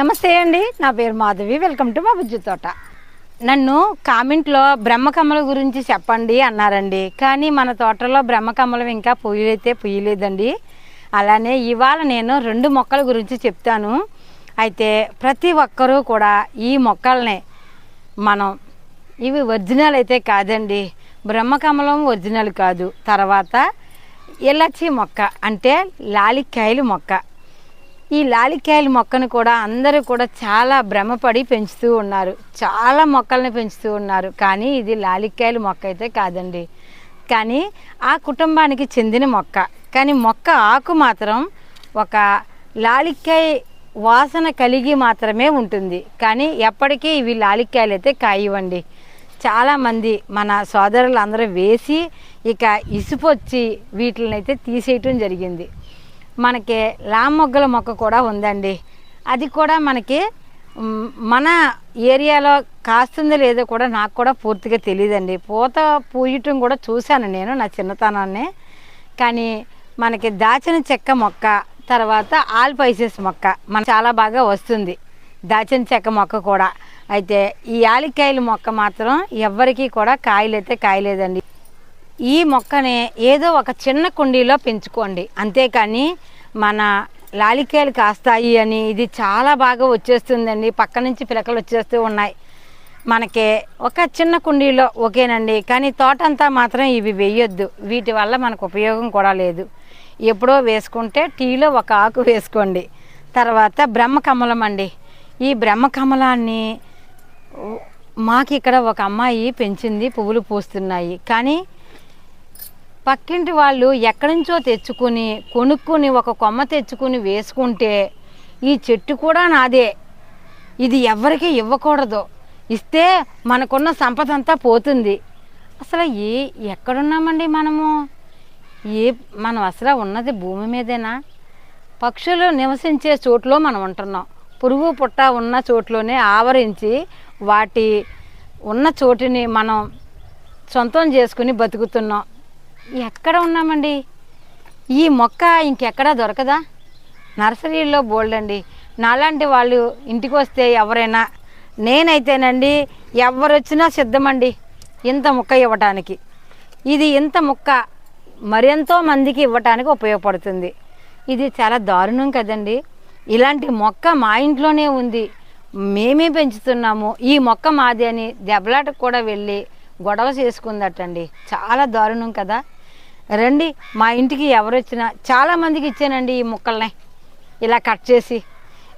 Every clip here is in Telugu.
నమస్తే అండి నా పేరు మాధవి వెల్కమ్ టు మా బుజ్జి తోట. నన్ను కామెంట్లో బ్రహ్మకమ్మల గురించి చెప్పండి అన్నారండి కానీ మన తోటలో బ్రహ్మకమ్మలం ఇంకా పూయలైతే పూయలేదండి అలానే ఇవాళ నేను రెండు మొక్కల గురించి చెప్తాను. అయితే ప్రతి ఒక్కరూ కూడా ఈ మొక్కల్ని మనం ఇవి ఒరిజినల్ అయితే కాదండి బ్రహ్మకమలం ఒరిజినల్ కాదు. తర్వాత ఇలచి మొక్క అంటే లాలిక్కాయలు మొక్క. ఈ లాలికాయల మొక్కను కూడా అందరూ కూడా చాలా భ్రమపడి పెంచుతూ ఉన్నారు. చాలా మొక్కల్ని పెంచుతూ ఉన్నారు. కానీ ఇది లాలిక్కాయల మొక్క అయితే కాదండి. కానీ ఆ కుటుంబానికి చెందిన మొక్క. కానీ మొక్క ఆకు మాత్రం ఒక లాలిక్కాయ వాసన కలిగి మాత్రమే ఉంటుంది. కానీ ఎప్పటికీ ఇవి లాలిక్కాయలు అయితే కాయవండి. చాలామంది మన సోదరులు అందరూ వేసి ఇక ఇసుపొచ్చి వీటిని అయితే తీసేయటం జరిగింది. మనకి లామొగ్గల మొక్క కూడా ఉందండి. అది కూడా మనకి మన ఏరియాలో కాస్తుందో లేదో కూడా నాకు కూడా పూర్తిగా తెలియదండి పూత పూయటం కూడా చూశాను నేను నా చిన్నతనాన్ని. కానీ మనకి దాచిన చెక్క మొక్క తర్వాత ఆల్ పైసెస్ మొక్క మనకు చాలా బాగా వస్తుంది. దాచిన చెక్క మొక్క కూడా. అయితే ఈ యాలిక్కాయల మొక్క మాత్రం ఎవ్వరికీ కూడా కాయలైతే కాయలేదండి. ఈ మొక్కని ఏదో ఒక చిన్న కుండీలో పెంచుకోండి. అంతేకాని మన లాలికాయలు కాస్తాయి అని ఇది చాలా బాగా వచ్చేస్తుందండి. పక్క నుంచి పిలకలు వచ్చేస్తూ ఉన్నాయి. మనకి ఒక చిన్న కుండీలో ఓకేనండి. కానీ తోట అంతా మాత్రం ఇవి వేయొద్దు. వీటి వల్ల మనకు ఉపయోగం కూడా లేదు. ఎప్పుడో వేసుకుంటే టీలో ఒక ఆకు వేసుకోండి. తర్వాత బ్రహ్మకమలం అండి. ఈ బ్రహ్మకమలాన్ని మాకు ఇక్కడ ఒక అమ్మాయి పెంచింది. పువ్వులు పూస్తున్నాయి. కానీ పక్కింటి వాళ్ళు ఎక్కడి నుంచో తెచ్చుకుని కొనుక్కుని ఒక కొమ్మ తెచ్చుకుని వేసుకుంటే ఈ చెట్టు కూడా నాదే. ఇది ఎవరికి ఇవ్వకూడదు. ఇస్తే మనకున్న సంపద అంతా పోతుంది. అసలు ఏ ఎక్కడున్నామండి మనము? ఏ మనం అసలు ఉన్నది భూమి మీదేనా? పక్షులు నివసించే చోట్లో మనం ఉంటున్నాం. పురుగు పుట్ట ఉన్న చోట్లోనే ఆవరించి వాటి ఉన్న చోటుని మనం సొంతం చేసుకుని బతుకుతున్నాం. ఎక్కడ ఉన్నామండి? ఈ మొక్క ఇంకెక్కడా దొరకదా? నర్సరీలో బోల్డ్ అండి. నాలాంటి వాళ్ళు ఇంటికి వస్తే ఎవరైనా నేనైతేనండి ఎవరొచ్చినా సిద్ధమండి ఇంత ముక్క ఇవ్వటానికి. ఇది ఇంత ముక్క మరెంతో మందికి ఇవ్వటానికి ఉపయోగపడుతుంది. ఇది చాలా దారుణం కదండి. ఇలాంటి మొక్క మా ఇంట్లోనే ఉంది. మేమే పెంచుతున్నాము. ఈ మొక్క మాది అని దెబ్బలాటకు కూడా వెళ్ళి గొడవ చేసుకుందటండి. చాలా దారుణం కదా. రండి మా ఇంటికి ఎవరు వచ్చినా చాలామందికి ఇచ్చానండి ఈ ముక్కల్ని. ఇలా కట్ చేసి.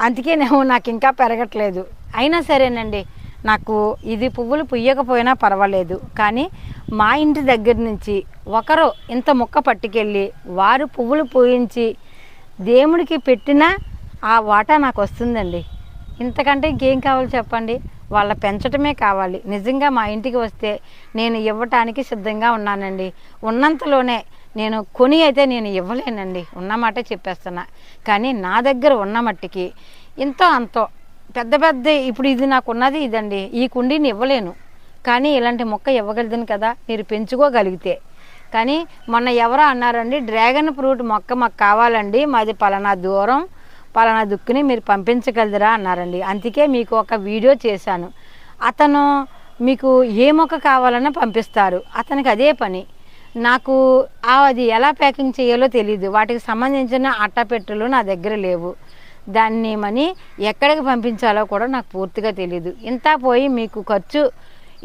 అందుకే నేను నాకు ఇంకా పెరగట్లేదు. అయినా సరేనండి నాకు ఇది పువ్వులు పుయ్యకపోయినా పర్వాలేదు. కానీ మా ఇంటి దగ్గర నుంచి ఒకరు ఇంత మొక్క పట్టుకెళ్ళి వారు పువ్వులు పూయించి దేవుడికి పెట్టినా ఆ వాటా నాకు వస్తుందండి. ఇంతకంటే ఇంకేం కావాలో చెప్పండి? వాళ్ళ పెంచటమే కావాలి. నిజంగా మా ఇంటికి వస్తే నేను ఇవ్వటానికి సిద్ధంగా ఉన్నానండి. ఉన్నంతలోనే నేను కొని అయితే నేను ఇవ్వలేనండి. ఉన్నమాటే చెప్పేస్తున్నా. కానీ నా దగ్గర ఉన్న మట్టికి ఇంతో అంతో పెద్ద పెద్ద ఇప్పుడు ఇది నాకు ఉన్నది ఇదండి. ఈ కుండీని ఇవ్వలేను. కానీ ఇలాంటి మొక్క ఇవ్వగలదని కదా మీరు పెంచుకోగలిగితే. కానీ మొన్న ఎవరో అన్నారండి డ్రాగన్ ఫ్రూట్ మొక్క మాకు కావాలండి. మాది పలానా దూరం. పలానా దుక్కుని మీరు పంపించగలరా అన్నారండి. అందుకే మీకు ఒక వీడియో చేశాను. అతను మీకు ఏ మొక్క కావాలన్నా పంపిస్తారు. అతనికి అదే పని. నాకు అది ఎలా ప్యాకింగ్ చేయాలో తెలియదు వాటికి సంబంధించిన అట్టపెట్టెలు నా దగ్గర లేవు. దాన్ని మని ఎక్కడికి పంపించాలో కూడా నాకు పూర్తిగా తెలియదు ఇంత పోయి మీకు ఖర్చు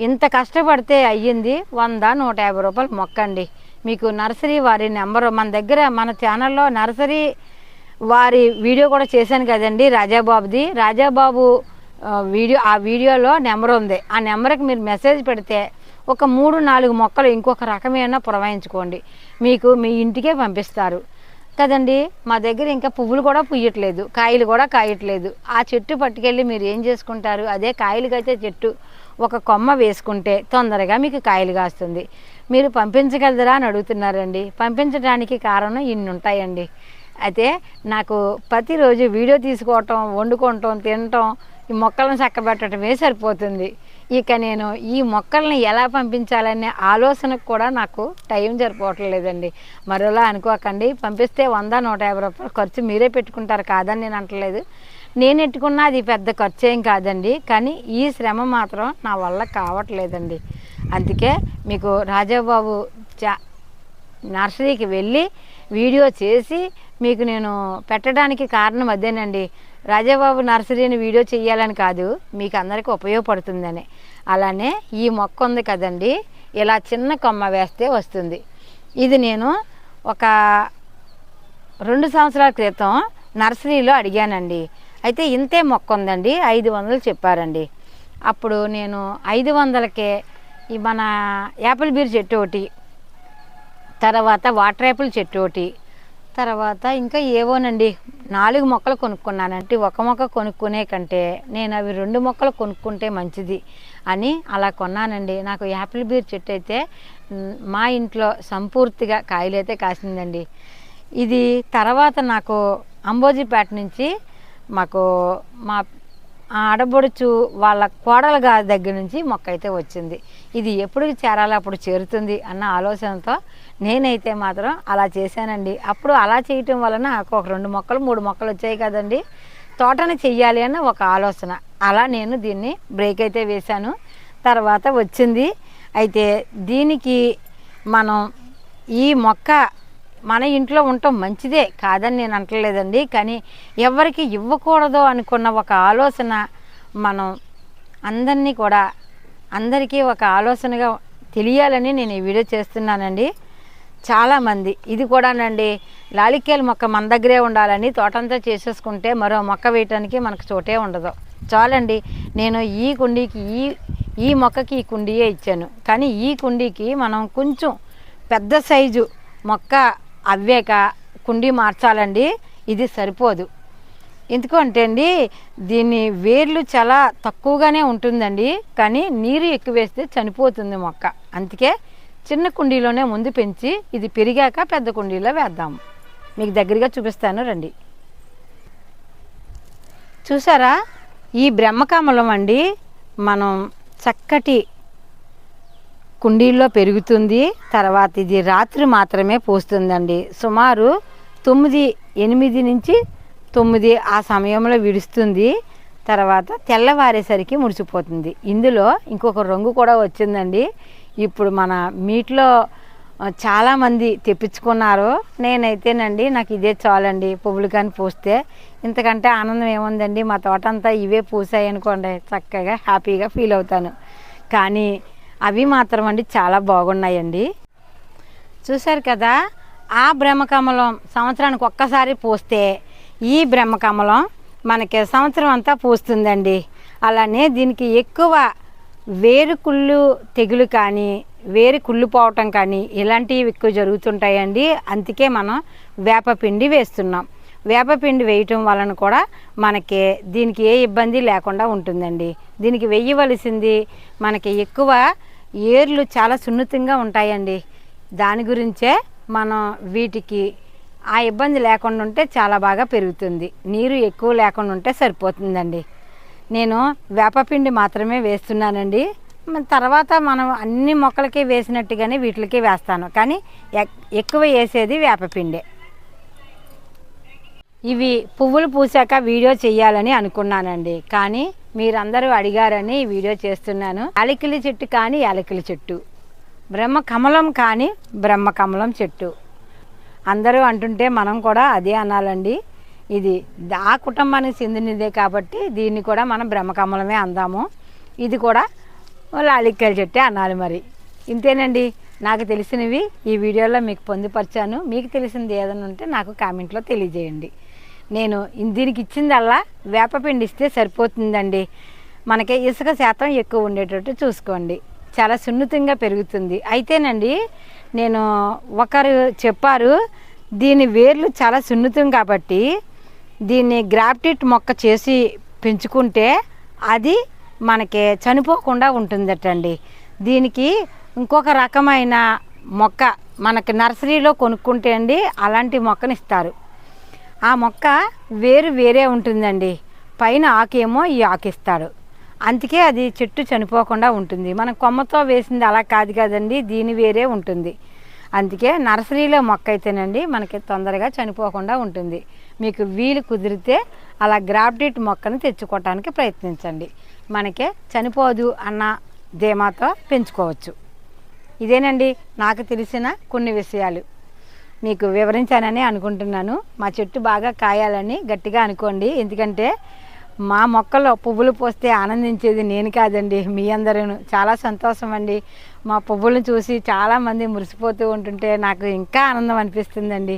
ఇంత కష్టపడితే అయ్యింది వంద నూట యాభై రూపాయలు మొక్కండి. మీకు నర్సరీ వారి నెంబరు మన దగ్గర మన ఛానల్లో నర్సరీ వారి వీడియో కూడా చేశాను కదండి రాజాబాబుది. రాజాబాబు వీడియో ఆ వీడియోలో నెంబర్ ఉంది. ఆ నెంబర్కి మీరు మెసేజ్ పెడితే ఒక మూడు నాలుగు మొక్కలు ఇంకొక రకమైన పురవాయించుకోండి మీకు మీ ఇంటికే పంపిస్తారు. కదండి మా దగ్గర ఇంకా పువ్వులు కూడా పుయ్యట్లేదు కాయలు కూడా కాయట్లేదు. ఆ చెట్టు పట్టుకెళ్ళి మీరు ఏం చేసుకుంటారు? అదే కాయలుగైతే చెట్టు ఒక కొమ్మ వేసుకుంటే తొందరగా మీకు కాయలు కాస్తుంది. మీరు పంపించగలరా అని అడుగుతున్నారండి. పంపించడానికి కారణం ఇన్ని ఉంటాయండి అయితే నాకు ప్రతిరోజు వీడియో తీసుకోవటం వండుకోవటం తినటం ఈ మొక్కలను చక్కబెట్టడమే సరిపోతుంది. ఇక నేను ఈ మొక్కల్ని ఎలా పంపించాలనే ఆలోచనకు కూడా నాకు టైం సరిపోవట్లేదండి. మరోలా అనుకోకండి పంపిస్తే వంద నూట యాభై రూపాయలు ఖర్చు మీరే పెట్టుకుంటారు కాదని నేను అంటలేదు. నేను ఎట్టుకున్నా అది పెద్ద ఖర్చు ఏం కాదండి కానీ ఈ శ్రమ మాత్రం నా వల్ల కావట్లేదండి. అందుకే మీకు రాజాబాబు చా నర్సరీకి వెళ్ళి వీడియో చేసి మీకు నేను పెట్టడానికి కారణం అదేనండి. రాజాబాబు నర్సరీని వీడియో చేయాలని కాదు మీకు అందరికీ ఉపయోగపడుతుందని. అలానే ఈ మొక్క ఉంది కదండి ఇలా చిన్న కొమ్మ వేస్తే వస్తుంది. ఇది నేను ఒక రెండు సంవత్సరాల క్రితం నర్సరీలో అడిగానండి. అయితే ఇంతే మొక్క ఉందండి ఐదు వందలు చెప్పారండి. అప్పుడు నేను ఐదు వందలకే ఈ మన యాపిల్ బీర్ చెట్టు ఒకటి తర్వాత వాటర్ యాపిల్ చెట్టు ఒకటి తర్వాత ఇంకా ఏవోనండి నాలుగు మొక్కలు కొనుక్కున్నానంటే ఒక మొక్క కొనుక్కునే కంటే నేను అవి రెండు మొక్కలు కొనుక్కుంటే మంచిది అని అలా కొన్నానండి. నాకు యాపిల్ బీర్ చెట్టు అయితే మా ఇంట్లో సంపూర్తిగా కాయలైతే కాసిందండి. ఇది తర్వాత నాకు అంబోజీపేట నుంచి మాకు మా ఆడబడుచు వాళ్ళ కోడల గారి దగ్గర నుంచి మొక్క అయితే వచ్చింది. ఇది ఎప్పుడు చేరాలో అప్పుడు చేరుతుంది అన్న ఆలోచనతో నేనైతే మాత్రం అలా చేశానండి. అప్పుడు అలా చేయటం వలన నాకు ఒక రెండు మొక్కలు మూడు మొక్కలు వచ్చాయి కదండి. తోటని చెయ్యాలి అన్న ఒక ఆలోచన. అలా నేను దీన్ని బ్రేక్ అయితే వేశాను. తర్వాత వచ్చింది. అయితే దీనికి మనం ఈ మొక్క మన ఇంట్లో ఉండటం మంచిదే కాదని నేను అంటలేదండి కానీ ఎవరికి ఇవ్వకూడదు అనుకున్న ఒక ఆలోచన మనం అందరినీ కూడా అందరికీ ఒక ఆలోచనగా తెలియాలని నేను ఈ వీడియో చేస్తున్నానండి. చాలామంది. ఇది కూడానండి లాలికేల మొక్క మన దగ్గరే ఉండాలని తోటంతా చేసేసుకుంటే మరో మొక్క వేయటానికి మనకు చోటే ఉండదు. చాలండి నేను ఈ కుండీకి ఈ ఈ మొక్కకి ఈ కుండీయే ఇచ్చాను. కానీ ఈ కుండీకి మనం కొంచెం పెద్ద సైజు మొక్క అవ్వాక కుండీ మార్చాలండి. ఇది సరిపోదు. ఎందుకు అంటే అండి దీని వేర్లు చాలా తక్కువగానే ఉంటుందండి. కానీ నీరు ఎక్కువ వేస్తే చనిపోతుంది మొక్క. అందుకే చిన్న కుండీలోనే ముందు పెంచి ఇది పెరిగాక పెద్ద కుండీలో వేద్దాము మీకు దగ్గరగా చూపిస్తాను రండి. చూసారా? ఈ బ్రహ్మకమలం అండి మనం చక్కటి కుండీల్లో పెరుగుతుంది. తర్వాత ఇది రాత్రి మాత్రమే పోస్తుందండి. సుమారు తొమ్మిది ఎనిమిది నుంచి తొమ్మిది ఆ సమయంలో విడుస్తుంది. తర్వాత తెల్లవారేసరికి ముడిచిపోతుంది ఇందులో ఇంకొక రంగు కూడా వచ్చిందండి. ఇప్పుడు మన మీట్లో చాలామంది తెప్పించుకున్నారు. నేనైతేనండి నాకు ఇదే చాలండి పువ్వులు కానీ పూస్తే. ఇంతకంటే ఆనందం ఏముందండి? మా తోట అంతా ఇవే పూసాయి అనుకోండి చక్కగా హ్యాపీగా ఫీల్ అవుతాను. కానీ అవి మాత్రం అండి చాలా బాగున్నాయండి. చూశారు కదా ఆ బ్రహ్మకమలం సంవత్సరానికి ఒక్కసారి పూస్తే ఈ బ్రహ్మకమలం మనకి సంవత్సరం అంతా పూస్తుందండి. అలానే దీనికి ఎక్కువ వేరు కుళ్ళు తెగులు కానీ వేరు కుళ్ళు పోవటం కానీ ఇలాంటివి ఎక్కువ జరుగుతుంటాయండి. అందుకే మనం వేపపిండి వేస్తున్నాం. వేపపిండి వేయటం వలన కూడా మనకి దీనికి ఏ ఇబ్బంది లేకుండా ఉంటుందండి. దీనికి వెయ్యవలసింది మనకి ఎక్కువ ఏర్లు చాలా సున్నితంగా ఉంటాయండి. దాని గురించే మనం వీటికి ఆ ఇబ్బంది లేకుండా ఉంటే చాలా బాగా పెరుగుతుంది. నీరు ఎక్కువ లేకుండా ఉంటే సరిపోతుందండి. నేను వేపపిండి మాత్రమే వేస్తున్నానండి. తర్వాత మనం అన్ని మొక్కలకి వేసినట్టుగానే వీటికి వేస్తాను. కానీ ఎక్- ఎక్కువ వేసేది వేపపిండే ఇవి పువ్వులు పూసాక వీడియో చేయాలని అనుకున్నానండి. కానీ మీరందరూ అడిగారని వీడియో చేస్తున్నాను. అలికిలి చెట్టు కానీ యాలకిలి చెట్టు. బ్రహ్మ కమలం కానీ బ్రహ్మ కమలం చెట్టు. అందరూ అంటుంటే మనం కూడా అదే అనాలండి. ఇది ఆ కుటుంబానికి చెందినదే కాబట్టి దీన్ని కూడా మనం బ్రహ్మకమలమే అందాము. ఇది కూడా లాలిక్కల చెట్టే అనాలి మరి. ఇంతేనండి. నాకు తెలిసినవి ఈ వీడియోలో మీకు పొందుపరిచాను. మీకు తెలిసింది ఏదైనా ఉంటే నాకు కామెంట్లో తెలియజేయండి. నేను దీనికి ఇచ్చిందల్లా వేపపిండి ఇస్తే సరిపోతుందండి. మనకి ఇసుక శాతం ఎక్కువ ఉండేటట్టు చూసుకోండి. చాలా సున్నితంగా పెరుగుతుంది. అయితేనండి నేను ఒకరు చెప్పారు దీని వేర్లు చాలా సున్నితం కాబట్టి దీన్ని గ్రాఫ్టిట్ మొక్క చేసి పెంచుకుంటే అది మనకి చనిపోకుండా ఉంటుందటండి. దీనికి ఇంకొక రకమైన మొక్క మనకి నర్సరీలో కొనుక్కుంటే అండి అలాంటి మొక్కని ఇస్తారు. ఆ మొక్క వేరు వేరే ఉంటుందండి. పైన ఆకేమో ఈ ఆకిస్తాడు. అందుకే అది చెట్టు చనిపోకుండా ఉంటుంది. మనం కొమ్మతో వేసింది అలా కాదు కదండి దీని వేరే ఉంటుంది. అందుకే నర్సరీలో మొక్క అయితేనండి మనకి తొందరగా చనిపోకుండా ఉంటుంది. మీకు వీలు కుదిరితే అలా గ్రాఫ్టిట్ మొక్కను తెచ్చుకోవటానికి ప్రయత్నించండి. మనకే చనిపోదు అన్న ధీమాతో పెంచుకోవచ్చు. ఇదేనండి నాకు తెలిసిన కొన్ని విషయాలు. మీకు వివరించానని అనుకుంటున్నాను. మా చెట్టు బాగా కాయాలని గట్టిగా అనుకోండి. ఎందుకంటే మా మొక్కలో పువ్వులు పోస్తే ఆనందించేది నేను కాదండి మీ అందరూ చాలా సంతోషం అండి మా పువ్వులను చూసి చాలామంది మురిసిపోతూ ఉంటుంటే నాకు ఇంకా ఆనందం అనిపిస్తుందండి.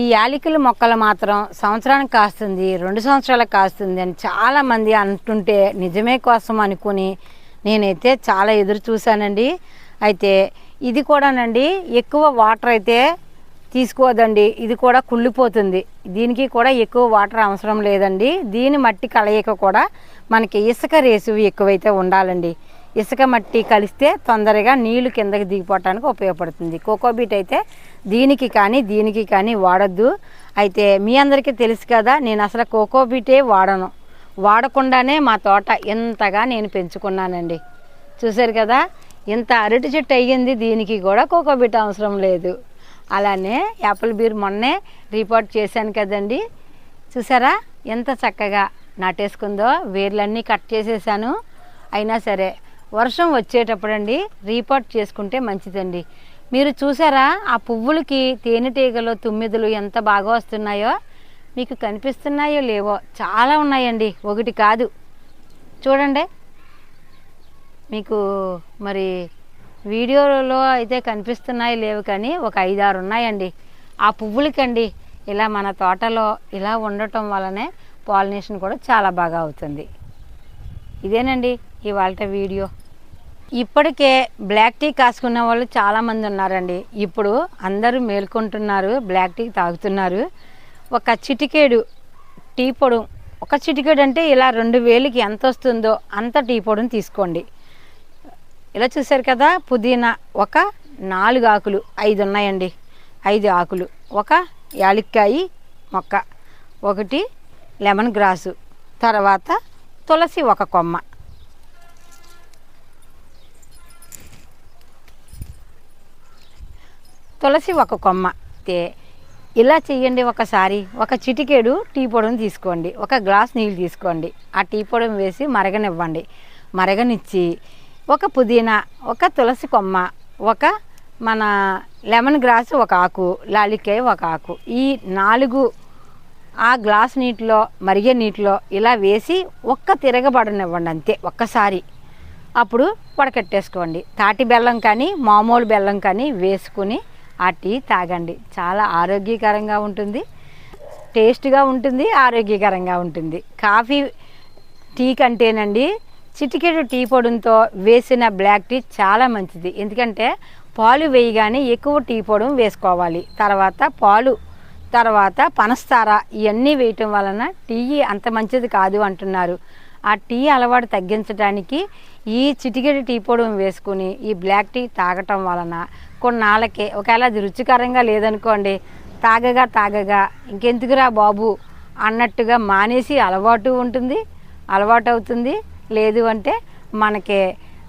ఈ యాలికల మొక్కలు మాత్రం సంవత్సరానికి కాస్తుంది రెండు సంవత్సరాలకు కాస్తుంది అని చాలామంది అంటుంటే నిజమే కోసం అనుకుని నేనైతే చాలా ఎదురు చూశానండి. అయితే ఇది కూడానండి ఎక్కువ వాటర్ అయితే తీసుకోదండి. ఇది కూడా కుళ్ళిపోతుంది. దీనికి కూడా ఎక్కువ వాటర్ అవసరం లేదండి. దీని మట్టి కలయిక కూడా మనకి ఇసుక రేసు ఎక్కువైతే ఉండాలండి. ఇసుక మట్టి కలిస్తే తొందరగా నీళ్ళు కిందకి దిగిపోవటానికి ఉపయోగపడుతుంది. కోకోబీట్ అయితే దీనికి కానీ దీనికి కానీ వాడద్దు. అయితే మీ అందరికీ తెలుసు కదా నేను అసలు కోకోబీటే వాడను. వాడకుండానే మా తోట ఎంతగా నేను పెంచుకున్నానండి. చూశారు కదా? ఇంత అరటి చెట్టు అయ్యింది దీనికి కూడా కోకోబిట్ అవసరం లేదు. అలానే యాపిల్ బీర్ మొన్నే రిపోర్ట్ చేశాను కదండి. చూసారా ఎంత చక్కగా నాటేసుకుందో వేర్లన్నీ కట్ చేసేసాను. అయినా సరే వర్షం వచ్చేటప్పుడండి రీపోర్ట్ చేసుకుంటే మంచిదండి. మీరు చూసారా ఆ పువ్వులకి తేనెటీగలు తుమ్మిదలు ఎంత బాగా వస్తున్నాయో? మీకు కనిపిస్తున్నాయో లేవో? చాలా ఉన్నాయండి. ఒకటి కాదు. చూడండి. మీకు మరి వీడియోలో అయితే కనిపిస్తున్నాయి లేవు కానీ ఒక ఐదారు ఉన్నాయండి. ఆ పువ్వులకండి ఇలా మన తోటలో ఇలా ఉండటం వల్లనే పాలినేషన్ కూడా చాలా బాగా అవుతుంది. ఇదేనండి ఇవాళ వీడియో. ఇప్పటికే బ్లాక్ టీ కాసుకున్న వాళ్ళు చాలామంది ఉన్నారండి. ఇప్పుడు అందరూ మేల్కొంటున్నారు బ్లాక్ టీ తాగుతున్నారు. ఒక చిటికేడు టీ పొడు ఒక చిటికేడు అంటే ఇలా రెండు వేలకి ఎంత వస్తుందో అంత టీ పొడిని తీసుకోండి. ఇలా చూశారు కదా పుదీనా ఒక నాలుగు ఆకులు ఐదు ఉన్నాయండి. ఐదు ఆకులు ఒక యాలక్కాయి మొక్క ఒకటి లెమన్ గ్రాసు తర్వాత తులసి ఒక కొమ్మ. తులసి ఒక కొమ్మ. తే ఇలా చేయండి ఒకసారి. ఒక చిటికేడు టీ పొడిని తీసుకోండి. ఒక గ్లాస్ నీళ్ళు తీసుకోండి. ఆ టీ పొడిని వేసి మరగనివ్వండి. మరగనిచ్చి ఒక పుదీనా ఒక తులసి కొమ్మ ఒక మన లెమన్ గ్రాస్ ఒక ఆకు లాలికాయ ఒక ఆకు. ఈ నాలుగు ఆ గ్లాస్ నీటిలో మరిగే నీటిలో ఇలా వేసి ఒక్క తిరగబడనివ్వండి అంతే ఒక్కసారి. అప్పుడు వడకట్టేసుకోండి. తాటి బెల్లం కానీ మామూలు బెల్లం కానీ వేసుకుని ఆ టీ తాగండి. చాలా ఆరోగ్యకరంగా ఉంటుంది. టేస్ట్గా ఉంటుంది ఆరోగ్యకరంగా ఉంటుంది. కాఫీ టీ కంటేనండి చిటికెడు టీ పొడితో వేసిన బ్లాక్ టీ చాలా మంచిది. ఎందుకంటే పాలు వేయగానే ఎక్కువ టీ పొడి వేసుకోవాలి. తర్వాత పాలు తర్వాత పనస్తార ఇవన్నీ వేయటం వలన టీ అంత మంచిది కాదు అంటున్నారు. ఆ టీ అలవాటు తగ్గించడానికి ఈ చిటికెడు టీ పొడి వేసుకుని ఈ బ్లాక్ టీ తాగటం వలన కొన్నాళ్ళకే ఒకవేళ అది రుచికరంగా లేదనుకోండి తాగగా తాగగా ఇంకెందుకురా బాబు అన్నట్టుగా మానేసి అలవాటు ఉంటుంది అలవాటు అవుతుంది. లేదు అంటే మనకి.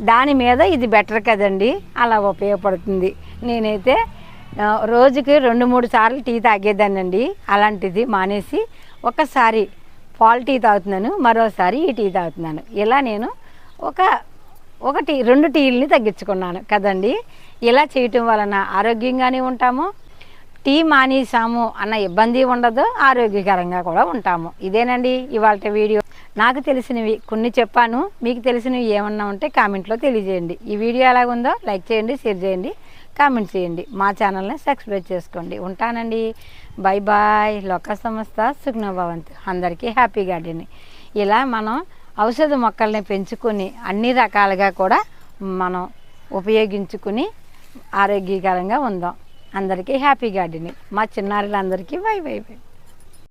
దాని మీద ఇది బెటర్ కదండి. అలా ఉపయోగపడుతుంది. నేనైతే రోజుకి రెండు మూడు సార్లు టీ తాగేదానండి అలాంటిది మానేసి ఒకసారి పాల్ టీ తాగుతున్నాను మరోసారి ఈ టీ తాగుతున్నాను. ఇలా నేను ఒక ఒకటి రెండు టీలని తగ్గించుకున్నాను కదండి. ఇలా చేయటం వలన ఆరోగ్యంగానే ఉంటాము టీ మానేసాము అన్న ఇబ్బంది ఉండదు ఆరోగ్యకరంగా కూడా ఉంటాము. ఇదేనండి ఇవాళ వీడియో. నాకు తెలిసినవి కొన్ని చెప్పాను మీకు తెలిసినవి ఏమన్నా ఉంటే కామెంట్లో తెలియజేయండి. ఈ వీడియో ఎలాగుందో లైక్ చేయండి షేర్ చేయండి కామెంట్ చేయండి. మా ఛానల్ని సబ్స్క్రైబ్ చేసుకోండి. ఉంటానండి. Bye bye. లోక సంస్థ సుఖ్నభవంత్. అందరికీ హ్యాపీ గార్డెన్ ఇలా మనం ఔషధ మొక్కల్ని పెంచుకొని అన్ని రకాలుగా కూడా మనం ఉపయోగించుకుని ఆరోగ్యకరంగా ఉందాం. అందరికీ హ్యాపీ గార్డెనింగ్. మా చిన్నారులందరికీ బై బై బై